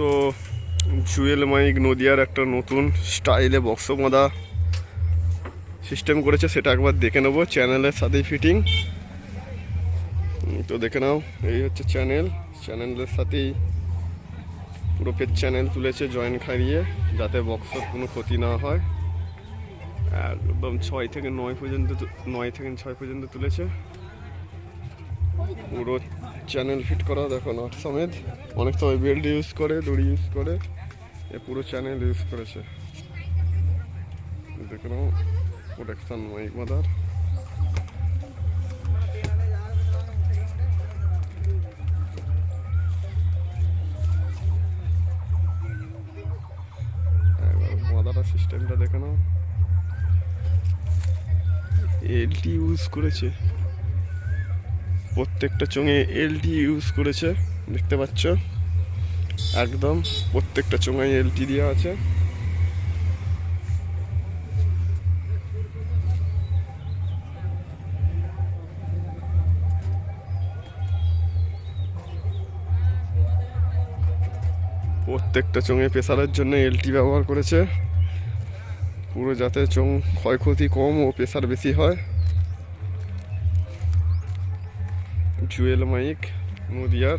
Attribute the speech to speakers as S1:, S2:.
S1: তো জুয়েল মাইক নদিয়ার একটা নতুন স্টাইলে বক্স বাঁধা সিস্টেম করেছে, সেটা একবার দেখে নেব চ্যানেলের সাথেই ফিটিং তো দেখে নাও, এই হচ্ছে চ্যানেল চ্যানেলের সাথেই পুরো পেজ চ্যানেল তুলেছে জয়েন খাইয়ে, যাতে বক্সের কোনো ক্ষতি না হয়। একদম ছয় থেকে নয় পর্যন্ত নয় থেকে ছয় পর্যন্ত তুলেছে। পুরো চ্যানেল ফিট করা, দেখো নট সমেত। অনেক সময় বেল্ট ইউজ করে, দড়ি ইউজ করে, এ পুরো চ্যানেল ইউজ করেছে। দেখে নাও প্রোটেকশন মাইক মাদার সিস্টেমটা দেখে নাও। এলটি ইউজ করেছে। প্রত্যেকটা চোঙে এলটি ইউজ করেছে, দেখতে পাচ্ছ? একদম প্রত্যেকটা চোঙায় এলটি দেওয়া আছে। প্রত্যেকটা চোঙে প্রেসারের জন্য এলটি ব্যবহার করেছে। পুরো যাতে চোঙ ক্ষয়ক্ষতি কম ও প্রেসার বেশি হয়। জুয়েল মাইক নদিয়ার